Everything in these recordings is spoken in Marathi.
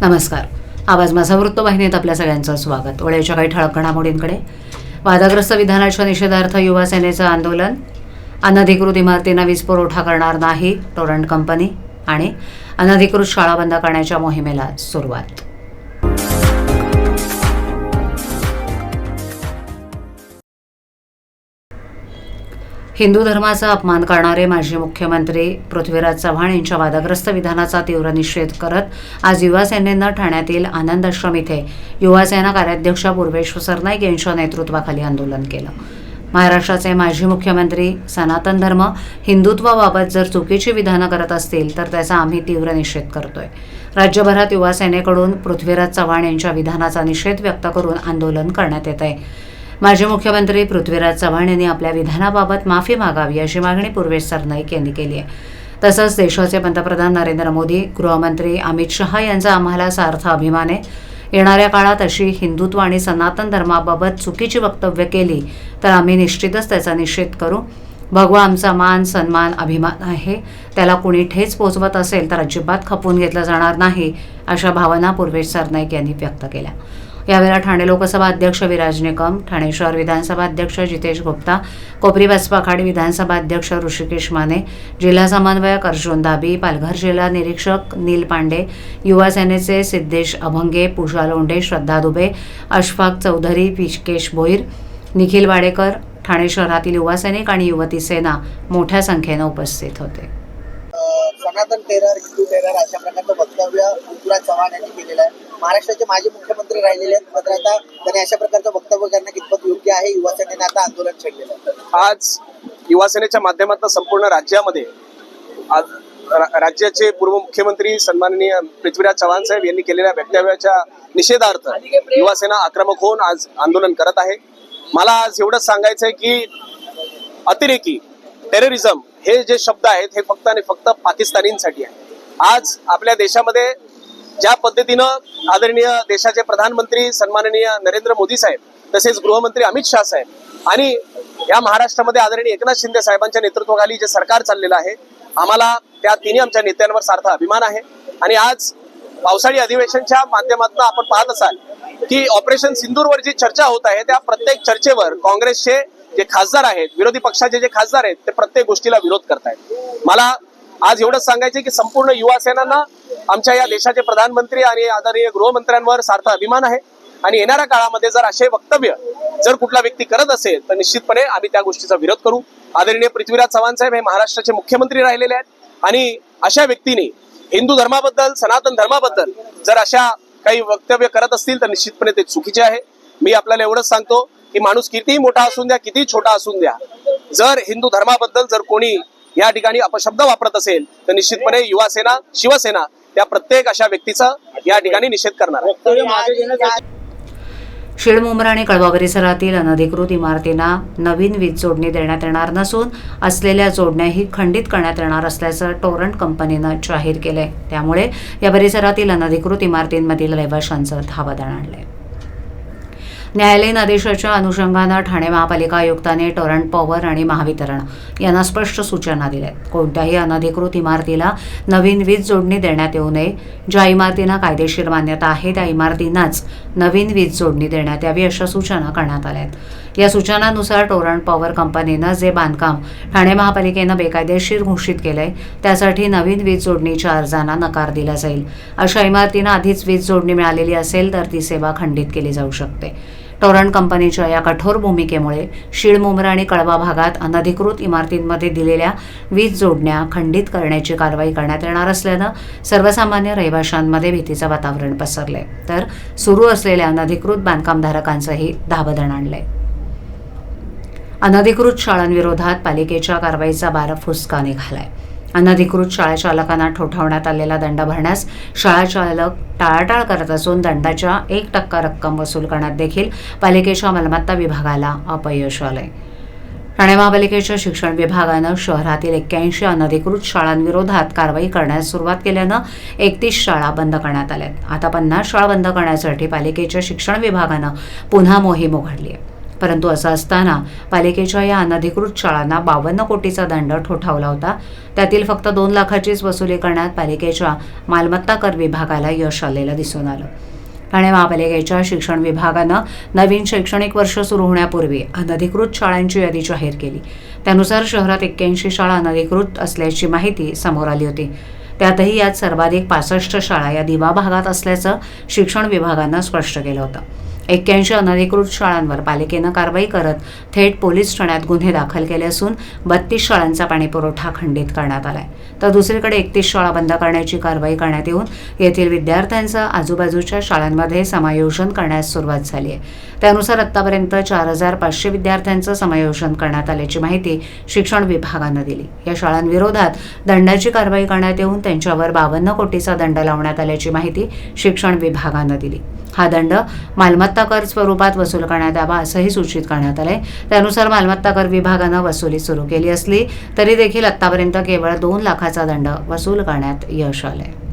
नमस्कार. आवाज माझा वृत्तवाहिनीत आपल्या सगळ्यांचं स्वागत. वळ्याच्या काही ठळक घडामोडींकडे. वादग्रस्त विधानाच्या निषेधार्थ युवा सेनेचं आंदोलन. अनधिकृत इमारतींना वीज पुरवठा करणार नाही टोरंट कंपनी आणि अनधिकृत शाळा बंद करण्याच्या मोहिमेला सुरुवात. हिंदू धर्माचा अपमान करणारे माजी मुख्यमंत्री पृथ्वीराज चव्हाण यांच्या वादग्रस्त विधानाचा तीव्र निषेध करत आज युवासेनेनं ठाण्यातील आनंद आश्रम इथे युवा सेना कार्याध्यक्ष पूर्वेश सरनाईक यांच्या नेतृत्वाखाली आंदोलन केलं. महाराष्ट्राचे माजी मुख्यमंत्री सनातन धर्म हिंदुत्वाबाबत जर चुकीची विधानं करत असतील तर त्याचा आम्ही तीव्र निषेध करतोय. राज्यभरात युवा सेनेकडून पृथ्वीराज चव्हाण यांच्या विधानाचा निषेध व्यक्त करून आंदोलन करण्यात येत आहे माजी मुख्यमंत्री पृथ्वीराज चव्हाण यांनी आपल्या विधानाबाबत माफी मागावी अशी मागणी पूर्वेश सरनाईक यांनी केली आहे. तसंच देशाचे पंतप्रधान नरेंद्र मोदी गृहमंत्री अमित शहा यांचा आम्हाला सार्थ अभिमान आहे. येणाऱ्या काळात अशी हिंदुत्व आणि सनातन धर्माबाबत चुकीची वक्तव्य केली तर आम्ही निश्चितच त्याचा निषेध करू. भगवा आमचा मान सन्मान अभिमान आहे. त्याला कुणी ठेच पोचवत असेल तर अजिबात खपवून घेतलं जाणार नाही अशा भावना पूर्वेश सरनाईक यांनी व्यक्त केल्या. यावेळेला ठाणे लोकसभा अध्यक्ष विराज निकम ठाणे शहर विधानसभा अध्यक्ष जितेश गुप्ता कोपरी बसपा खाडी विधानसभा अध्यक्ष ऋषिकेश माने जिल्हा समन्वयक अर्जुन दाबी पालघर जिल्हा निरीक्षक नील पांडे युवा सेनेचे सिद्धेश अभंगे पूजा लोंढे श्रद्धा दुबे अशफाक चौधरी पिशकेश भोईर निखिल वाडेकर ठाणे शहरातील युवा सैनिक आणि युवती सेना मोठ्या संख्येनं उपस्थित होते. सनातन टेरर हिंदू टेरर अशा प्रकारचं वक्तव्य पृथ्वीराज चव्हाण यांनी केलेलं आहे. महाराष्ट्राचे माजी मुख्यमंत्री राहिलेले आहेत. मात्र आता त्यांनी अशा प्रकारचं वक्तव्य करणं कितपत योग्य आहे? युवा सेनेने आता आंदोलन छेडलेलं आहे. आज युवासेनेच्या माध्यमातून संपूर्ण राज्यामध्ये आज रा- राज्याचे पूर्व मुख्यमंत्री सन्माननीय पृथ्वीराज चव्हाण साहेब यांनी केलेल्या वक्तव्याच्या निषेधार्थ युवासेना आक्रमक होऊन आज आंदोलन करत आहे. मला आज एवढंच सांगायचं आहे की अतिरेकी टेररिझम हे जे शब्द आहेत हे फक्त आणि फक्त पाकिस्तानींसाठी आहे. आज आपल्या देशामध्ये ज्या पद्धतीनं आदरणीय देशाचे प्रधानमंत्री सन्माननीय नरेंद्र मोदी साहेब तसेच गृहमंत्री अमित शाह साहेब आणि या महाराष्ट्रामध्ये आदरणीय एकनाथ शिंदे साहेबांच्या नेतृत्वाखाली जे सरकार चाललेलं आहे आम्हाला त्या तिन्ही आमच्या नेत्यांवर सार्थ अभिमान आहे. आणि आज पावसाळी अधिवेशनच्या माध्यमातून आपण पाहत असाल की ऑपरेशन सिंदूरवर जी चर्चा होत आहे त्या प्रत्येक चर्चेवर काँग्रेसचे जे खासदार आहेत विरोधी पक्षाचे जे खासदार आहेत ते प्रत्येक गोष्टीला विरोध करतायत. मला आज एवढंच सांगायचं की संपूर्ण युवा सेनांना आमच्या या देशाचे प्रधानमंत्री आणि आदरणीय गृहमंत्र्यांवर सार्थ अभिमान आहे. आणि येणाऱ्या काळामध्ये जर असे वक्तव्य जर कुठला व्यक्ती करत असेल तर निश्चितपणे आम्ही त्या गोष्टीचा विरोध करू. आदरणीय पृथ्वीराज चव्हाण साहेब हे महाराष्ट्राचे मुख्यमंत्री राहिलेले आहेत. आणि अशा व्यक्तीने हिंदू धर्माबद्दल सनातन धर्माबद्दल जर अशा काही वक्तव्य करत असतील तर निश्चितपणे ते चुकीचे आहे. मी आपल्याला एवढंच सांगतो की माणूस कितीही मोठा असून द्या कितीही छोटा असून द्या. जर हिंदू धर्माबद्दल जर कोणी या ठिकाणी अपशब्द वापरत असेल तर निश्चितपणे युवा सेना शिवसेना त्या प्रत्येक अशा व्यक्तीचा या ठिकाणी निषेध करणार आहे. शिळमुंब्रा आणि कळवा परिसरातील अनधिकृत इमारतींना नवीन वीज जोडणी देण्यात येणार नसून असलेल्या जोडण्याही खंडित करण्यात येणार असल्याचं टोरंट कंपनीनं जाहीर केलंय. त्यामुळे या परिसरातील अनधिकृत इमारतींमधील रहिवाशांचं धावदाण आणलंय. न्यायालयीन आदेशाच्या अनुषंगानं ठाणे महापालिका आयुक्ताने टोरंट पॉवर आणि महावितरण यांना स्पष्ट सूचना दिल्या आहेत. कोणत्याही अनधिकृत इमारतीला नवीन वीज जोडणी देण्यात येऊ नये. ज्या इमारतींना कायदेशीर मान्यता आहे त्या इमारतींनाच नवीन वीज जोडणी देण्यात यावी अशा सूचना करण्यात आल्या आहेत. या सूचनानुसार टोरंट पॉवर कंपनीनं जे बांधकाम ठाणे महापालिकेनं बेकायदेशीर घोषित केलंय त्यासाठी नवीन वीज जोडणीच्या अर्जांना नकार दिला जाईल. अशा इमारतींना आधीच वीज जोडणी मिळालेली असेल तर ती सेवा खंडित केली जाऊ शकते. तोरण कंपनीच्या या कठोर भूमिकेमुळे शिळमुमरा आणि कळवा भागात अनधिकृत इमारतींमध्ये दिलेल्या वीज जोडण्या खंडित करण्याची कारवाई करण्यात येणार असल्यानं सर्वसामान्य रहिवाशांमध्ये भीतीचं वातावरण पसरलंय. तर सुरू असलेल्या अनधिकृत बांधकामधारकांचंही धाबदण आणलंय. अनधिकृत शाळांविरोधात पालिकेच्या कारवाईचा बारा फुसका निघालाय. अनधिकृत शाळा चालकांना ठोठावण्यात आलेला दंड भरण्यास शाळा चालक टाळाटाळ करत असून दंडाच्या एक टक्का रक्कम वसूल करण्यात देखील पालिकेच्या मालमत्ता विभागाला अपयश आलंय. ठाणे महापालिकेच्या शिक्षण विभागानं शहरातील एक्क्याऐंशी अनधिकृत शाळांविरोधात कारवाई करण्यास सुरुवात केल्यानं एकतीस शाळा बंद करण्यात आल्या आता पन्नास शाळा बंद करण्यासाठी पालिकेच्या शिक्षण विभागानं पुन्हा मोहीम उघडली आहे. परंतु असं असताना पालिकेच्या या अनधिकृत शाळांना बावन्न कोटीचा दंड ठोठावला होता. त्यातील फक्त दोन लाखाचीच वसुली करण्यात पालिकेच्या मालमत्ता कर विभागाला यश आलेलं दिसून आलं. ठाणे महापालिकेच्या शिक्षण विभागानं नवीन शैक्षणिक वर्ष सुरू होण्यापूर्वी अनधिकृत शाळांची यादी जाहीर केली. त्यानुसार शहरात एक्क्याऐंशी शाळा अनधिकृत असल्याची माहिती समोर आली होती. त्यातही यात सर्वाधिक पासष्ट शाळा या दिवा भागात असल्याचं शिक्षण विभागानं स्पष्ट केलं होतं. एक्क्याऐंशी अनधिकृत शाळांवर पालिकेनं कारवाई करत थेट पोलीस ठाण्यात गुन्हे दाखल केले असून बत्तीस शाळांचा पाणीपुरवठा खंडित करण्यात आलाय. तर दुसरीकडे एकतीस शाळा बंद करण्याची कारवाई करण्यात येऊन येथील विद्यार्थ्यांचं आजूबाजूच्या शाळांमध्ये समायोजन करण्यास सुरुवात झाली आहे. त्यानुसार आतापर्यंत चार हजार पाचशे विद्यार्थ्यांचं समायोजन करण्यात आल्याची माहिती शिक्षण विभागानं दिली. या शाळांविरोधात दंडाची कारवाई करण्यात येऊन त्यांच्यावर बावन्न कोटीचा दंड लावण्यात आल्याची माहिती शिक्षण विभागानं दिली. हा दंड मालमत्ता कर स्वरूपात वसूल करण्यात यावा असंही सूचित करण्यात आलंय. त्यानुसार मालमत्ता कर विभागानं वसुली सुरू केली असली तरी देखील आतापर्यंत केवळ दोन लाखाचा दंड वसूल करण्यात यश आलंय.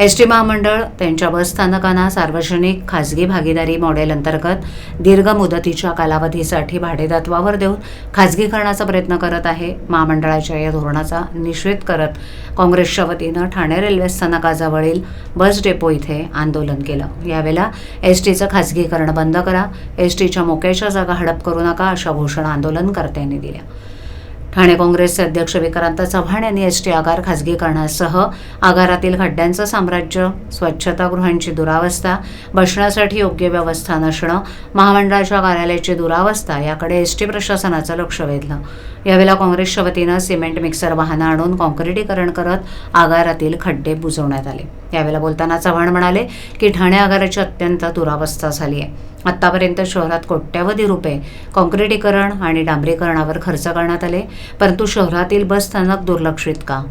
एस टी महामंडळ त्यांच्या बस स्थानकांना सार्वजनिक खाजगी भागीदारी मॉडेल अंतर्गत दीर्घ मुदतीच्या कालावधीसाठी भाडेतत्वावर देऊन खाजगीकरणाचा प्रयत्न करत आहे. महामंडळाच्या या धोरणाचा निषेध करत काँग्रेसच्या वतीनं ठाणे रेल्वे स्थानकाजवळील बस डेपो इथे आंदोलन केलं. यावेळेला एस टीचं खाजगीकरण बंद करा एस टीच्या मोक्याच्या जागा हडप करू नका अशा घोषणा आंदोलनकर्त्यांनी दिल्या. ठाणे काँग्रेसचे अध्यक्ष विक्रांत चव्हाण यांनी एस टी आगार खाजगीकरणासह आगारातील खड्ड्यांचं साम्राज्य स्वच्छतागृहांची दुरावस्था बसण्यासाठी योग्य व्यवस्था नसणं महामंडळाच्या कार्यालयाची दुरावस्था याकडे एस टी प्रशासनाचं लक्ष वेधलं. यावेळेला काँग्रेसच्या वतीनं सिमेंट मिक्सर वाहनं आणून काँक्रिटीकरण करत आगारातील खड्डे बुजवण्यात आले. यावेळेला बोलताना चव्हाण म्हणाले की ठाणे आगाराची अत्यंत दुरावस्था झाली आहे. आत्तापर्यंत शहरात कोट्यवधी रुपये काँक्रिटीकरण आणि डांबरीकरणावर खर्च करण्यात आले परंतु शहरातील बस स्थानक दुर्लक्षित का?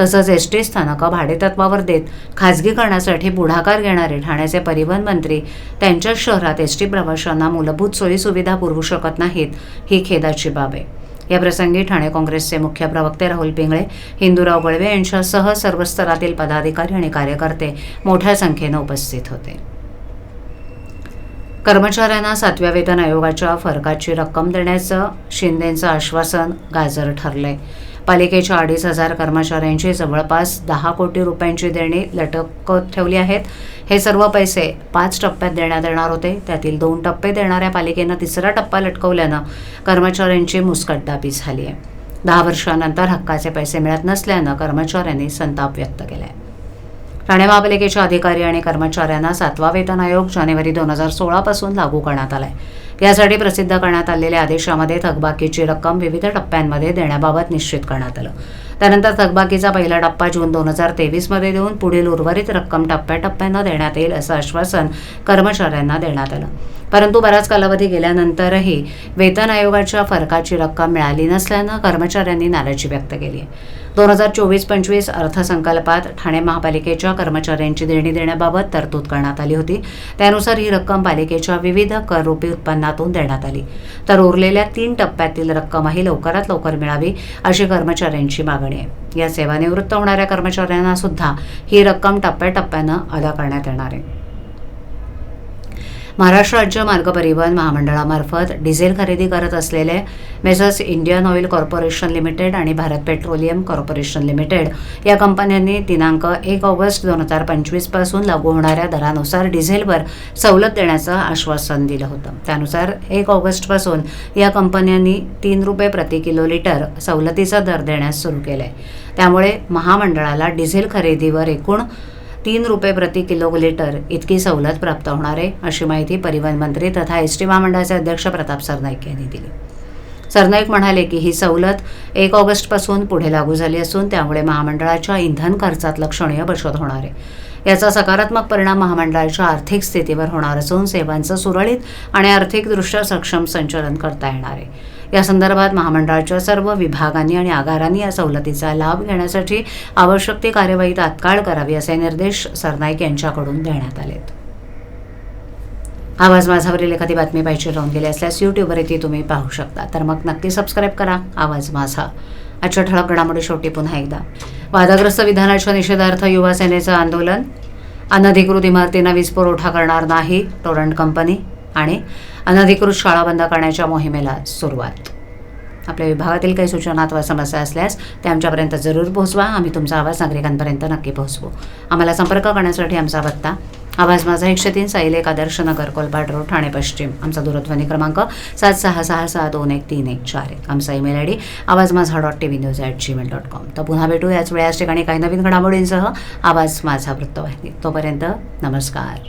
तसंच एस टी स्थानकं भाडेतत्वावर देत खाजगीकरणासाठी पुढाकार घेणारे ठाण्याचे परिवहन मंत्री त्यांच्याच शहरात एस टी प्रवाशांना मूलभूत सोयीसुविधा पुरवू शकत नाहीत ही खेदाची बाब आहे. याप्रसंगी ठाणे काँग्रेसचे मुख्य प्रवक्ते राहुल पिंगळे हिंदूराव गळवे यांच्यासह सर्व स्तरातील पदाधिकारी आणि कार्यकर्ते मोठ्या संख्येनं उपस्थित होते. कर्मचाऱ्यांना सातव्या वेतन आयोगाच्या फरकाची रक्कम देण्याचं शिंदेंचं आश्वासन गाजर ठरलंय. पालिकेच्या अडीच हजार कर्मचाऱ्यांची जवळपास दहा कोटी रुपयांची देणी लटकत ठेवली आहेत. हे सर्व पैसे पाच टप्प्यात देण्यात येणार होते. त्यातील दोन टप्पे देणाऱ्या पालिकेनं तिसरा टप्पा लटकवल्यानं कर्मचाऱ्यांची मुस्कटदाबी झाली आहे दहा वर्षानंतर हक्काचे पैसे मिळत नसल्यानं कर्मचाऱ्यांनी संताप व्यक्त केला आहे ठाणे महापालिकेच्या अधिकारी आणि कर्मचाऱ्यांना सातवा वेतन आयोग जानेवारी दोन हजार सोळापासून लागू करण्यात आलाय. यासाठी प्रसिद्ध करण्यात आलेल्या आदेशामध्ये थकबाकीची रक्कम विविध टप्प्यांमध्ये देण्याबाबत निश्चित करण्यात आलं. त्यानंतर थकबाकीचा पहिला टप्पा जून दोन हजार तेवीसमध्ये देऊन पुढील उर्वरित रक्कम टप्प्याटप्प्यानं देण्यात येईल असं आश्वासन कर्मचाऱ्यांना देण्यात आलं. परंतु बराच कालावधी गेल्यानंतरही वेतन आयोगाच्या फरकाची रक्कम मिळाली नसल्यानं कर्मचाऱ्यांनी नाराजी व्यक्त केली आहे. दोन हजार चोवीस पंचवीस अर्थसंकल्पात ठाणे महापालिकेच्या कर्मचाऱ्यांची देणी देण्याबाबत तरतूद करण्यात आली होती. त्यानुसार ही रक्कम पालिकेच्या विविध कररूपी उत्पन्नातून देण्यात आली. तर उरलेल्या तीन टप्प्यातील रक्कमही लवकरात लवकर मिळावी अशी कर्मचाऱ्यांची मागणी आहे. या सेवानिवृत्त होणाऱ्या कर्मचाऱ्यांना सुद्धा ही रक्कम टप्प्याटप्प्यानं अदा करण्यात येणार आहे. महाराष्ट्र राज्य मार्ग परिवहन महामंडळामार्फत डिझेल खरेदी करत असलेले messrs Indian Oil Corporation Limited आणि भारत पेट्रोलियम कॉर्पोरेशन लिमिटेड या कंपन्यांनी दिनांक एक ऑगस्ट दोन हजार पंचवीसपासून लागू होणाऱ्या दरानुसार डिझेलवर सवलत देण्याचं आश्वासन दिलं होतं. त्यानुसार एक ऑगस्टपासून या कंपन्यांनी तीन रुपये प्रति किलो लिटर सवलतीचा दर देण्यास सुरू केलं आहे त्यामुळे महामंडळाला डिझेल खरेदीवर एकूण तीन रुपये प्रति किलोमीटर लिटर इतकी सवलत प्राप्त होणार आहे अशी माहिती परिवहन मंत्री तथा एस टी महामंडळाचे अध्यक्ष प्रताप सरनाईक यांनी दिली. सरनाईक म्हणाले की ही सवलत एक ऑगस्टपासून पुढे लागू झाली असून त्यामुळे महामंडळाच्या इंधन खर्चात लक्षणीय बचत होणार आहे. याचा सकारात्मक परिणाम महामंडळाच्या आर्थिक स्थितीवर होणार असून सेवांचं सुरळीत आणि आर्थिकदृष्ट्या सक्षम संचालन करता येणार आहे. या संदर्भात महामंडळाच्या सर्व विभागांनी आणि आगारांनी या सवलतीचा लाभ घेण्यासाठी आवश्यक ती कार्यवाही तात्काळ करावी असे निर्देश सरनाईक यांच्याकडून देण्यात आलेत. आवाज माझावरील एखादी बातमी पाहिजे राहून गेली असल्यास यूट्यूबवर ती तुम्ही पाहू शकता. तर मग नक्की सबस्क्राईब करा. आवाज माझा. आजच्या ठळक घडामोडी शेवटी पुन्हा एकदा. वादग्रस्त विधानाच्या निषेधार्थ युवा सेनेचं आंदोलन. अनधिकृत इमारतींना वीज पुरवठा करणार नाही टोरंट कंपनी. आणि अनधिकृत शाळा बंद करण्याच्या मोहिमेला सुरुवात. आपल्या विभागातील काही सूचना अथवा समस्या असल्यास त्या आमच्यापर्यंत जरूर पोहोचवा. आम्ही तुमचा आवाज नागरिकांपर्यंत नक्की पोहोचवू. आम्हाला संपर्क करण्यासाठी आमचा पत्ता आवाज माझा एकशे तीन साईल एक आदर्श नगर कोलबाट रोड ठाणे पश्चिम. आमचा दूरध्वनी क्रमांक सात सहा सहा सहा दोन एक तीन एक चार एक. आमचा email I D Awaaz Majha dot T V news at Gmail dot com. तर पुन्हा भेटू याच वेळाच ठिकाणी काही नवीन घडामोडींसह आवाज माझा वृत्तवाहिनी. तोपर्यंत नमस्कार.